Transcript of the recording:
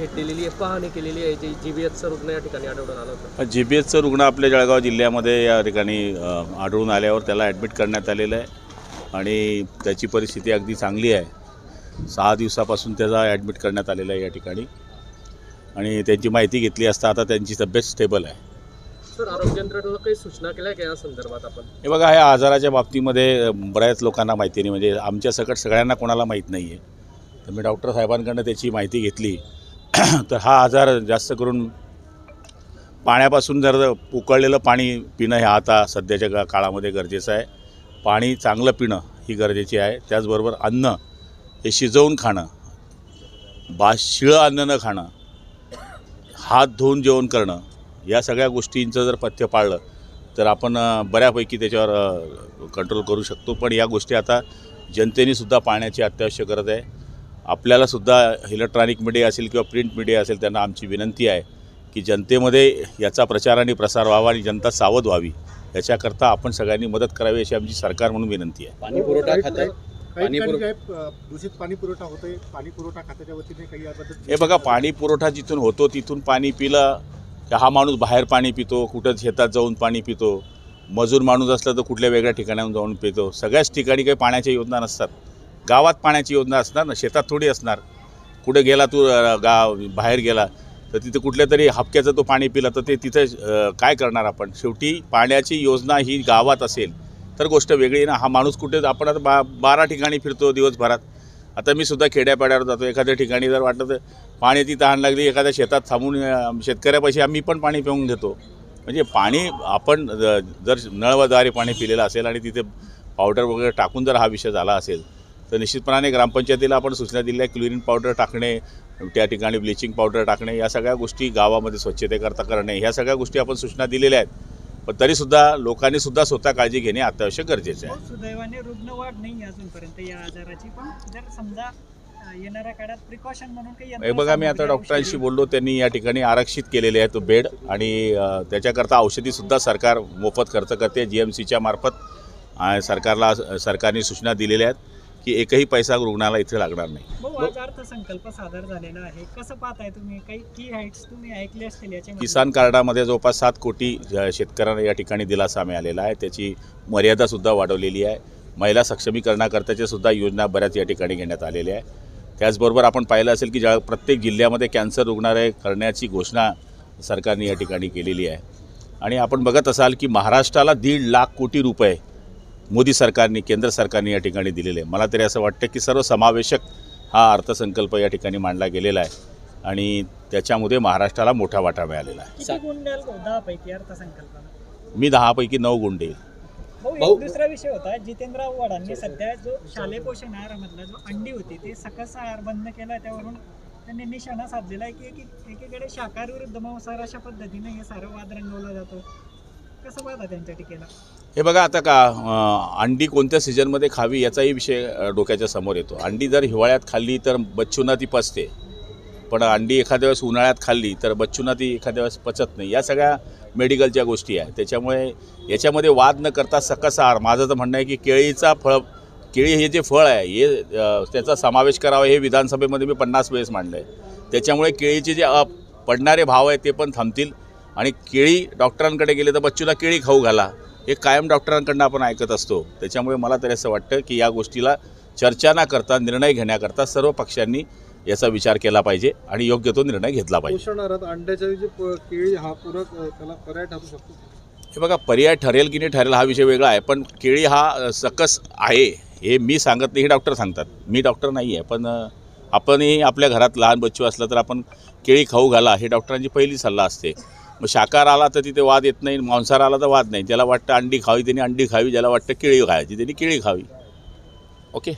भेट दिलेली आहे पाहणी केलेली आहे जी जी बी एचचं रुग्ण या ठिकाणी आढळून आलं होतं. जी बी एचचं रुग्ण आपल्या जळगाव जिल्ह्यामध्ये या ठिकाणी आढळून आल्यावर त्याला ॲडमिट करण्यात आलेलं आहे. आणि त्याची परिस्थिती अगदी चांगली आहे. सहा दिवसापासून त्याचा ॲडमिट करण्यात आलेला आहे या ठिकाणी. आणि त्यांची माहिती घेतली असता आता त्यांची तब्येत स्टेबल आहे. सर आरोग्य यंत्रणेला काही सूचना केल्या का या संदर्भात आपण? हे बघा ह्या आजाराच्या बाबतीमध्ये बऱ्याच लोकांना माहिती नाही. म्हणजे आमच्या सकट सगळ्यांना कोणाला माहीत नाही आहे तर मी डॉक्टर साहेबांकडनं त्याची माहिती घेतली. तर हा आजार जास्त करून पाण्यापासून जर उकळलेलं पाणी पिणं हे आता सध्याच्या का काळामध्ये गरजेचं आहे. पाणी चांगलं पिणं ही गरजेची आहे. त्याचबरोबर अन्न हे शिजवून खाणं बा शिळं अन्न न खाणं हात धुवून जेवण करणं या सगळ्या गोष्टींचं जर पथ्य पाळलं तर आपण बऱ्यापैकी त्याच्यावर कंट्रोल करू शकतो. पण या गोष्टी आता जनतेनेसुद्धा पाण्याची पाळण्याची अत्यावश्यक गरज आहे. आपल्यालासुद्धा इलेक्ट्रॉनिक मीडिया असेल किंवा प्रिंट मीडिया असेल त्यांना आमची विनंती आहे की जनतेमध्ये याचा प्रचार आणि प्रसार व्हावा आणि जनता सावध व्हावी. याच्याकरता आपण सगळ्यांनी मदत करावी अशी आमची सरकार म्हणून विनंती आहे. पाणी पुरवठा खात्यात दूषित पाणी पुरवठा होतोय. पाणी पुरवठा खात्याच्या वतीने काही याबद्दल हे बघा पाणी पुरवठा जिथून होतो तिथून पाणी पिलं की हा माणूस बाहेर पाणी पितो कुठं शेतात जाऊन पाणी पितो. मजूर माणूस असला तर कुठल्या वेगळ्या ठिकाणाहून जाऊन पितो. सगळ्याच ठिकाणी काही पाण्याच्या योजना नसतात. गावात पाण्याची योजना असणार ना शेतात थोडी असणार. कुठे गेला तू गाव बाहेर गेला तर तिथे कुठल्या तरी हपक्याचं तो पाणी पिला तर ते तिथे काय करणार आपण? शेवटी पाण्याची योजना ही गावात असेल तर गोष्ट वेगळी ना. हा माणूस कुठे आपण आता बा बारा ठिकाणी फिरतो दिवसभरात. आता मी सुद्धा खेड्यापाड्यावर जातो. एखाद्या ठिकाणी जर वाटलं तर पाण्याची तहान लागली एखाद्या शेतात थांबून शेतकऱ्यापाशी आम्ही पण पाणी पिऊन घेतो. म्हणजे पाणी आपण ज- जर नळवाद्वारे पाणी पिलेलं असेल आणि तिथे पावडर वगैरे टाकून जर हा विषय झाला असेल तर निश्चितपणाने ग्रामपंचायतीला आपण सूचना दिल्या क्लोरीन पावडर टाकणे त्या ठिकाणी ब्लिचिंग पावडर टाकणे या सगळ्या गोष्टी गावामध्ये स्वच्छतेकरता करणे ह्या सगळ्या गोष्टी आपण सूचना दिलेल्या आहेत. पण तरीसुद्धा लोकांनी सुद्धा स्वतः काळजी घेणे अत्यावश्यक गरजेचं आहे. हो, सुदैवाने रुग्णवाढ नाही अजूनपर्यंत या आजाराची पण जर समजा येणाऱ्या काळात प्रिकॉशन म्हणून काही हे बघा मी आता डॉक्टरांशी बोललो त्यांनी या ठिकाणी आरक्षित केलेले आहेत बेड आणि त्याच्याकरता औषधीसुद्धा सरकार मोफत खर्च करते जी एम सीच्या मार्फत सरकारला सरकारने सूचना दिलेल्या आहेत. की एकही पैसा रुग्णाला इथे लागणार नाही. अर्थसंकल्प सादर झालेला आहे. कसं पाहताय तुम्ही? काही की हाईट्स तुम्ही ऐकले असतील याच्या किसान कार्डामध्ये जवळपास सात कोटी शेतकऱ्यांना या ठिकाणी दिलासा मिळालेला आहे. त्याची मर्यादासुद्धा वाढवलेली आहे. महिला सक्षमीकरणाकरताच्या सुद्धा योजना बऱ्याच या ठिकाणी घेण्यात आलेल्या आहे त्याचबरोबर आपण पाहिलं असेल की ज्या प्रत्येक जिल्ह्यामध्ये कॅन्सर रुग्णालय करण्याची घोषणा सरकारने या ठिकाणी केलेली आहे. आणि आपण बघत असाल की महाराष्ट्राला दीड लाख कोटी रुपये मोदी सरकारने केंद्र सरकारने या ठिकाणी दिलेले. आहे मला तरी असं वाटतं की सर्वसमावेशक हा अर्थसंकल्प या ठिकाणी मांडला गेलेला आहे आणि त्याच्यामध्ये महाराष्ट्राला मोठा वाटा मिळालेला आहे. मी दहापैकी नऊ एक दुसरा विषय होता. जितेंद्र आव्हाडांनी सध्या जो शालेय पोषण आहारामधला जो अंडी होती ते सकस आहार बंद केला. त्यावरून त्यांनी निशाणा साधलेला आहे की एकी- एकीकडे शाकाहार विरुद्ध मांसाहार अशा पद्धतीने हे सारं वाद रंगवला जातो. कसं पाहता त्यांच्या टीकेला? हे बघा आता का अं, अंडी कोणत्या सीझनमध्ये खावी याचाही विषय अं, डोक्याच्या समोर येतो. अंडी जर हिवाळ्यात खाल्ली तर बच्चूंना ती पचते. पण अंडी एखाद्या वेळेस उन्हाळ्यात खाल्ली तर बच्चूंना ती एखाद्या वेळेस पचत नाही. या सगळ्या मेडिकलच्या गोष्टी आहे त्याच्यामुळे याच्यामध्ये वाद न करता सकस आहार. माझं तर म्हणणं आहे की केळीचा फळ केळी हे जे फळ आहे हे अं, त्याचा समावेश करावा हे विधानसभेमध्ये मी पन्नास वेळेस मांडलं आहे त्याच्यामुळे केळीचे जे पडणारे भाव आहेत ते पण थांबतील. आणि केळी डॉक्टरांकडे गेले तर बच्चूला केळी खाऊ घाला. हे कायम डॉक्टरांकडनं आपण ऐकत असतो. त्याच्यामुळे मला तरी असं वाटतं की या गोष्टीला चर्चा न करता निर्णय घेण्याकरता सर्व पक्षांनी याचा विचार केला पाहिजे आणि योग्य तो निर्णय घेतला पाहिजे. अंड्याच्या केळी हा पूरक अ, त्याला पर्याय ठरू शकतो हे बघा पर्याय ठरेल की नाही ठरेल हा विषय वेगळा आहे. पण केळी हा सकस आहे हे मी सांगत नाही हे डॉक्टर सांगतात. मी डॉक्टर नाही आहे पण आपणही आपल्या घरात लहान बच्चू असलं तर आपण केळी खाऊ घाला हे डॉक्टरांची पहिली सल्ला असते. मग शाकाहार आला तर तिथे वाद येत नाही मांसाहार आला तर वाद नाही. ज्याला वाटतं अंडी खावी त्यांनी अंडी खावी ज्याला वाटतं केळी खायची त्यांनी केळी खावी. ओके?